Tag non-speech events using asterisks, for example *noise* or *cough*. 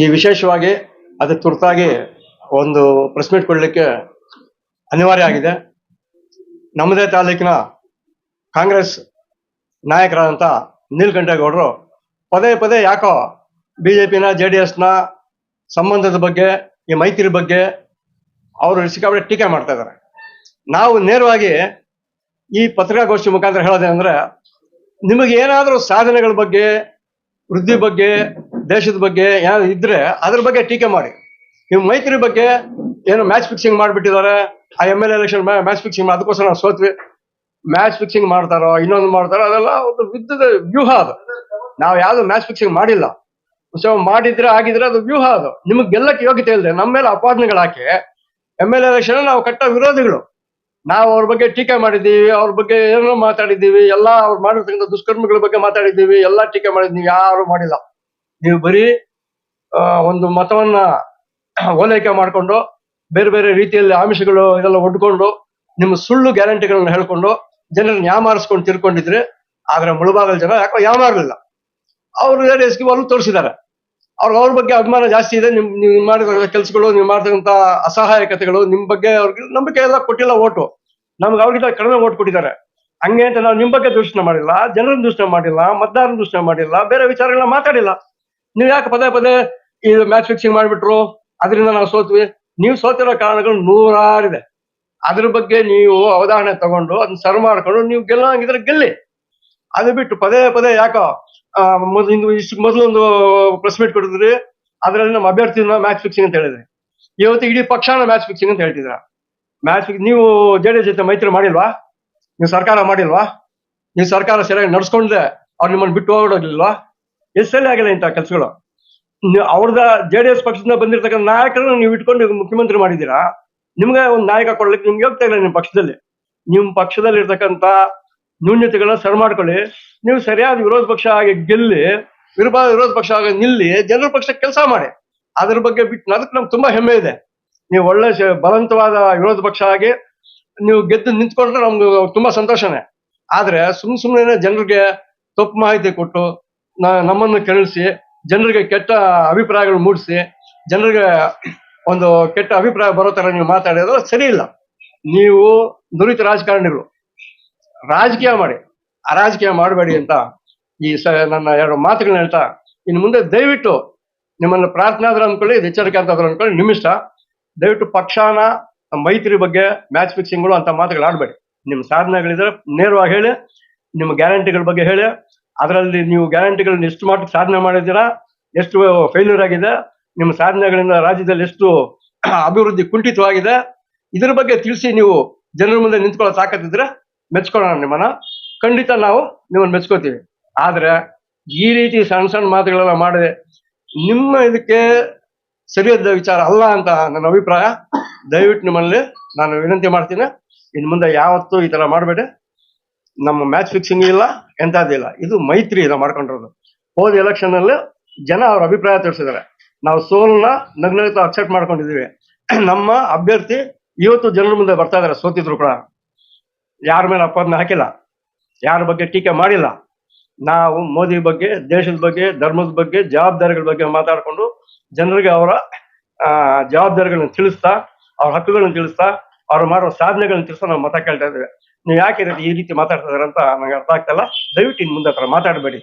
ಈ ವಿಶೇಷವಾಗಿ ಅದು ತುರ್ತಾಗಿ ಒಂದು ಪ್ರೆಸ್ ಮೀಟ್ ಕೊಡಲಿಕ್ಕೆ ಅನಿವಾರ್ಯ ಆಗಿದೆ. ನಮ್ಮದೇ ತಾಲೂಕಿನ ಕಾಂಗ್ರೆಸ್ ನಾಯಕರಾದಂಥ ನೀಲ್ಕಂಠೇಗೌಡರು ಪದೇ ಪದೇ ಯಾಕೋ ಬಿಜೆಪಿನ ಜೆ ಡಿ ಎಸ್ನ ಸಂಬಂಧದ ಬಗ್ಗೆ, ಈ ಮೈತ್ರಿ ಬಗ್ಗೆ ಅವರು ಸಿಕ್ಕಾಪಟ್ಟೆ ಟೀಕೆ ಮಾಡ್ತಾ ಇದ್ದಾರೆ. ನಾವು ನೇರವಾಗಿ ಈ ಪತ್ರಿಕಾಗೋಷ್ಠಿ ಮುಖಾಂತರ ಹೇಳೋದೇನೆಂದ್ರೆ ನಿಮಗೆ ಏನಾದರೂ ಸಾಧನೆಗಳ ಬಗ್ಗೆ, ವೃದ್ಧಿ ಬಗ್ಗೆ ದೇಶದ ಬಗ್ಗೆ ಏನಾದ್ರು ಇದ್ರೆ ಅದ್ರ ಬಗ್ಗೆ ಟೀಕೆ ಮಾಡಿ. ನೀವು ಮೈತ್ರಿ ಬಗ್ಗೆ ಏನು ಮ್ಯಾಚ್ ಫಿಕ್ಸಿಂಗ್ ಮಾಡಿಬಿಟ್ಟಿದ್ದಾರೆ, ಆ M L election match fixing ಅದಕ್ಕೋಸ್ಕರ ನಾವು ಸೋತ್ವಿ. ಮ್ಯಾಚ್ ಫಿಕ್ಸಿಂಗ್ ಮಾಡ್ತಾರೋ, ಇನ್ನೊಂದು ಮಾಡ್ತಾರೋ, ಅದೆಲ್ಲ ಒಂದು ವಿದ್ಯುತ್ ವ್ಯೂಹ ಅದು. ನಾವು ಯಾವ್ದು ಮ್ಯಾಚ್ ಫಿಕ್ಸಿಂಗ್ ಮಾಡಿಲ್ಲ. ಸೊ, ಮಾಡಿದ್ರೆ ಆಗಿದ್ರೆ ಅದು ವ್ಯೂಹ ಅದು. ನಿಮಗೆ ಗೆಲ್ಲಕ್ಕೆ ಯೋಗ್ಯತೆ ಇಲ್ಲದೆ ನಮ್ಮ ಮೇಲೆ ಅಪಾದನೆಗಳು ಹಾಕಿ ಎಂ ಎಲ್ ಎಲೆಕ್ಷನ್ ನಾವು ಕಟ್ಟ ವಿರೋಧಿಗಳು. ನಾವು ಅವ್ರ ಬಗ್ಗೆ ಟೀಕೆ ಮಾಡಿದ್ದೀವಿ, ಅವ್ರ ಬಗ್ಗೆ ಏನೋ ಮಾತಾಡಿದ್ದೀವಿ, ಎಲ್ಲ ಅವ್ರು ಮಾಡಿರ್ತಕ್ಕಂಥ ದುಷ್ಕರ್ಮಿಗಳ ಬಗ್ಗೆ ಮಾತಾಡಿದ್ದೀವಿ, ಎಲ್ಲ ಟೀಕೆ ಮಾಡಿದ್ದೀವಿ, ಯಾರು ಮಾಡಿಲ್ಲ. ನೀವು ಬರೀ ಒಂದು ಮತವನ್ನ ಓಲೈಕೆ ಮಾಡಿಕೊಂಡು, ಬೇರೆ ಬೇರೆ ರೀತಿಯಲ್ಲಿ ಆಮಿಷಗಳು ಇದೆಲ್ಲ ಒಡ್ಕೊಂಡು, ನಿಮ್ಮ ಸುಳ್ಳು ಗ್ಯಾರಂಟಿಗಳನ್ನ ಹೇಳ್ಕೊಂಡು, ಜನರನ್ನ ಯಾಮಾರಿಸ್ಕೊಂಡು ತಿರ್ಕೊಂಡಿದ್ರೆ, ಆದ್ರೆ ಮುಳುಬಾಗಲ್ ಜನ ಯಾಕೋ ಯಾಮಾರಲಿಲ್ಲ ಅವ್ರು ಎಸ್ಗೆ ಒಲವು ತೋರಿಸಿದ್ದಾರೆ ಅವ್ರ ಅವ್ರ ಬಗ್ಗೆ ಅಭಿಮಾನ ಜಾಸ್ತಿ ಇದೆ, ನಿಮ್, ನೀವು ಮಾಡಿದ ಕೆಲಸಗಳು, ನೀವು ಮಾಡ್ತಕ್ಕಂಥ ಅಸಹಾಯಕತೆಗಳು, ನಿಮ್ ಬಗ್ಗೆ ಅವ್ರಿಗೆ ನಂಬಿಕೆ ಎಲ್ಲ ಕೊಟ್ಟಿಲ್ಲ ಓಟು. ನಮ್ಗೆ ಅವ್ರಿಗಿಂತ ಕಡಿಮೆ ಓಟ್ ಕೊಟ್ಟಿದ್ದಾರೆ. ಹಂಗೆ ಅಂತ ನಾವು ನಿಮ್ ಬಗ್ಗೆ ದೂಷಣೆ ಮಾಡಿಲ್ಲ, ಜನರನ್ನ ದೂಷಣೆ ಮಾಡಿಲ್ಲ ಮತದಾರನ ದೂಷಣೆ ಮಾಡಿಲ್ಲ, ಬೇರೆ ವಿಚಾರಗಳನ್ನ ಮಾತಾಡಿಲ್ಲ. ನೀವು ಯಾಕೆ ಪದೇ ಪದೇ ಇದು ಮ್ಯಾಚ್ ಫಿಕ್ಸಿಂಗ್ ಮಾಡಿಬಿಟ್ರು? ಅದರಿಂದ ನಾವು ಸೋತ್ವಿ. ನೀವು ಸೋತಿರೋ ಕಾರಣಗಳು ನೂರಾರಿದೆ. ಅದ್ರ ಬಗ್ಗೆ ನೀವು ಅವಧಾನ ತಗೊಂಡು ಅದನ್ನ ಸರ್ ಮಾಡ್ಕೊಂಡು ನೀವು ಗೆಲ್ಲಂಗಿದ್ರೆ ಗೆಲ್ಲಿ. ಅದು ಬಿಟ್ಟು ಪದೇ ಪದೇ ಯಾಕೋ ಮೊದ್ಲು ಇಂದು ಇಷ್ಟು ಮೊದಲು ಒಂದು ಪ್ರೆಸ್ ಮೀಟ್ ಕೊಡಿದ್ರಿ ಅದರಲ್ಲಿ ನಮ್ಮ ಅಭ್ಯರ್ಥಿನ ಮ್ಯಾಚ್ ಫಿಕ್ಸಿಂಗ್ ಅಂತ ಹೇಳಿದ್ರಿ. ಇವತ್ತು ಇಡೀ ಪಕ್ಷನ ಮ್ಯಾಚ್ ಫಿಕ್ಸಿಂಗ್ ಅಂತ ಹೇಳ್ತಿದ್ರ ಮ್ಯಾಚ್ ನೀವು ಜೆ ಡಿ ಎಸ್ ಜೊತೆ ಮೈತ್ರಿ ಮಾಡಿಲ್ವಾ? ನೀವು ಸರ್ಕಾರ ಮಾಡಿಲ್ವಾ? ನೀವು ಸರ್ಕಾರ ಸರಿಯಾಗಿ ನಡ್ಸ್ಕೊಂಡ್ರೆ ಅವ್ರು ನಿಮ್ಮನ್ನು ಬಿಟ್ಟು ಹೋಗೋದಿಲ್ವಾ ಎಷ್ಟಲ್ಲಿ ಆಗಿಲ್ಲ ಇಂಥ ಕೆಲಸಗಳು? ಅವ್ರದ ಜೆ ಡಿ ಎಸ್ ಪಕ್ಷದಿಂದ ಬಂದಿರತಕ್ಕಂಥ ನಾಯಕರನ್ನು ನೀವು ಇಟ್ಕೊಂಡು ಮುಖ್ಯಮಂತ್ರಿ ಮಾಡಿದ್ದೀರಾ? ನಿಮ್ಗೆ ಒಂದು ನಾಯಕ ಕೊಡ್ಲಿಕ್ಕೆ ನಿಮ್ಗೆ ಹೋಗ್ತಾ ಇಲ್ಲ ನಿಮ್ಮ ಪಕ್ಷದಲ್ಲಿ. ನಿಮ್ಮ ಪಕ್ಷದಲ್ಲಿ ಇರ್ತಕ್ಕಂಥ ನ್ಯೂನ್ಯತೆಗಳನ್ನ ಸರಿ ಮಾಡ್ಕೊಳ್ಳಿ. ನೀವು ಸರಿಯಾದ ವಿರೋಧ ಪಕ್ಷ ಆಗಿ ಗೆಲ್ಲಿ ವಿರೋಧ ವಿರೋಧ ಪಕ್ಷ ಆಗಿ ನಿಲ್ಲಿ, ಜನರ ಪಕ್ಷ ಕೆಲಸ ಮಾಡಿ. ಅದ್ರ ಬಗ್ಗೆ ಬಿಟ್ಟು ಅದಕ್ಕೆ ನಮ್ಗೆ ತುಂಬಾ ಹೆಮ್ಮೆ ಇದೆ. ನೀವು ಒಳ್ಳೆ ಬಲವಂತವಾದ ವಿರೋಧ ಪಕ್ಷ ಆಗಿ ನೀವು ಗೆದ್ದು ನಿಂತ್ಕೊಂಡ್ರೆ ನಮ್ಗೆ ತುಂಬಾ ಸಂತೋಷನೇ. ಆದ್ರೆ ಸುಮ್ ಸುಮ್ಮನೆ ಜನರಿಗೆ ತಪ್ಪು ಮಾಹಿತಿ ಕೊಟ್ಟು ನಮ್ಮನ್ನು ಕೆರಳಿಸಿ, ಜನರಿಗೆ ಕೆಟ್ಟ ಅಭಿಪ್ರಾಯಗಳು ಮೂಡಿಸಿ, ಜನರಿಗೆ ಒಂದು ಕೆಟ್ಟ ಅಭಿಪ್ರಾಯ ಬರೋ ತರ ನೀವು ಮಾತಾಡೋದು ಸರಿ ಇಲ್ಲ. ನೀವು ನುರಿತ ರಾಜಕಾರಣಿಗಳು ರಾಜಕೀಯ ಮಾಡಿ. ಅರಾಜಕೀಯ ಮಾಡಬೇಡಿ ಅಂತ ಈ ಸ, ನನ್ನ ಎರಡು ಮಾತುಗಳನ್ನ ಹೇಳ್ತಾ, ಇನ್ನು ಮುಂದೆ ದಯವಿಟ್ಟು ನಿಮ್ಮನ್ನು ಪ್ರಾರ್ಥನೆ ಆದ್ರೆ ಅಂದ್ಕೊಳ್ಳಿ, ಇದು ಎಚ್ಚರಿಕೆ ಅಂತ ಆದ್ರೂ ಅನ್ಕೊಳ್ಳಿ ನಿಮ್ಮಿಷ್ಟ ದಯವಿಟ್ಟು ಪಕ್ಷಾನ, ಮೈತ್ರಿ ಬಗ್ಗೆ ಮ್ಯಾಚ್ ಫಿಕ್ಸಿಂಗ್ಗಳು ಅಂತ ಮಾತುಗಳು ಆಡಬೇಡಿ. ನಿಮ್ಮ ಸಾಧನೆಗಳಿದ್ರೆ ನೇರವಾಗಿ ಹೇಳಿ, ನಿಮ್ಮ ಗ್ಯಾರಂಟಿಗಳ ಬಗ್ಗೆ ಹೇಳಿ ಅದರಲ್ಲಿ ನೀವು ಗ್ಯಾರಂಟಿಗಳನ್ನ ಎಷ್ಟು ಮಟ್ಟಿಗೆ ಸಾಧನೆ ಮಾಡಿದ್ದೀರಾ, ಎಷ್ಟು ಫೇಲ್ಯೂರ್ ಆಗಿದೆ, ನಿಮ್ಮ ಸಾಧನೆಗಳಿಂದ ರಾಜ್ಯದಲ್ಲಿ ಎಷ್ಟು ಅಭಿವೃದ್ಧಿ ಕುಂಠಿತವಾಗಿದೆ, ಇದ್ರ ಬಗ್ಗೆ ತಿಳಿಸಿ ನೀವು ಜನರ ಮುಂದೆ ನಿಂತ್ಕೊಳ್ಳೋ ಸಾಕತ್ತಿದ್ರೆ ಮೆಚ್ಕೊಳ್ಳೋಣ ನಿಮ್ಮನ್ನ. ಖಂಡಿತ ನಾವು ನಿಮ್ಮನ್ನ ಮೆಚ್ಕೋತೀವಿ ಆದ್ರೆ ಈ ರೀತಿ ಸಣ್ಣ ಸಣ್ಣ ಮಾತುಗಳೆಲ್ಲ ಮಾಡದೆ ನಿಮ್ಮ ಇದಕ್ಕೆ ಸರಿಯಾದ ವಿಚಾರ ಅಲ್ಲ ಅಂತ ನನ್ನ ಅಭಿಪ್ರಾಯ. ದಯವಿಟ್ಟು ನಿಮ್ಮಲ್ಲಿ ನಾನು ವಿನಂತಿ ಮಾಡ್ತೀನಿ. ಇನ್ನು ಮುಂದೆ ಯಾವತ್ತೂ ಈ ತರ ಮಾಡಬೇಡಿ. ನಮ್ಮ ಮ್ಯಾಚ್ ಫಿಕ್ಸಿಂಗ್ ಇಲ್ಲ ಎಂತದಿಲ್ಲ ಇದು ಮೈತ್ರಿ ನಾವು ಮಾಡ್ಕೊಂಡಿರೋದು. ಹೋದ ಎಲೆಕ್ಷನ್ ಅಲ್ಲಿ ಜನ ಅವ್ರ ಅಭಿಪ್ರಾಯ ತಿಳಿಸಿದ್ದಾರೆ. ನಾವು ಸೋಲನ್ನ ನಗ್ನಗ್ತಾ ಅಕ್ಸೆಪ್ಟ್ ಮಾಡ್ಕೊಂಡಿದೀವಿ *clears throat* ನಮ್ಮ ಅಭ್ಯರ್ಥಿ ಇವತ್ತು ಜನರ ಮುಂದೆ ಬರ್ತಾ ಇದಾರೆ ಸೋತಿದ್ರು ಕೂಡ. ಯಾರ ಮೇಲೆ ಅಪ್ಪನ್ನ ಹಾಕಿಲ್ಲ, ಯಾರ ಬಗ್ಗೆ ಟೀಕೆ ಮಾಡಿಲ್ಲ. ನಾವು ಮೋದಿ ಬಗ್ಗೆ, ದೇಶದ ಬಗ್ಗೆ, ಧರ್ಮದ ಬಗ್ಗೆ, ಜವಾಬ್ದಾರಿಗಳ ಬಗ್ಗೆ ಮಾತಾಡ್ಕೊಂಡು ಜನರಿಗೆ ಅವರ ಜವಾಬ್ದಾರಿಗಳನ್ನ ತಿಳಿಸ್ತಾ, ಅವ್ರ ಹಕ್ಕುಗಳನ್ನ ತಿಳಿಸ್ತಾ, ಅವ್ರು ಮಾಡೋ ಸಾಧನೆಗಳನ್ನ ತಿಳಿಸ್ತಾ ನಾವು ಮತ ಕೇಳ್ತಾ ಇದ್ದೇವೆ. ನೀವು ಯಾಕೆ ಈ ರೀತಿ- ಈ ರೀತಿ ಮಾತಾಡ್ತಾ ಅಂತ ನಂಗೆ ಅರ್ಥ ಆಗ್ತಾ ಇಲ್ಲ. ದಯವಿಟ್ಟು ಇನ್ ಮುಂದೆ ಆ ತರ ಮಾತಾಡಬೇಡಿ.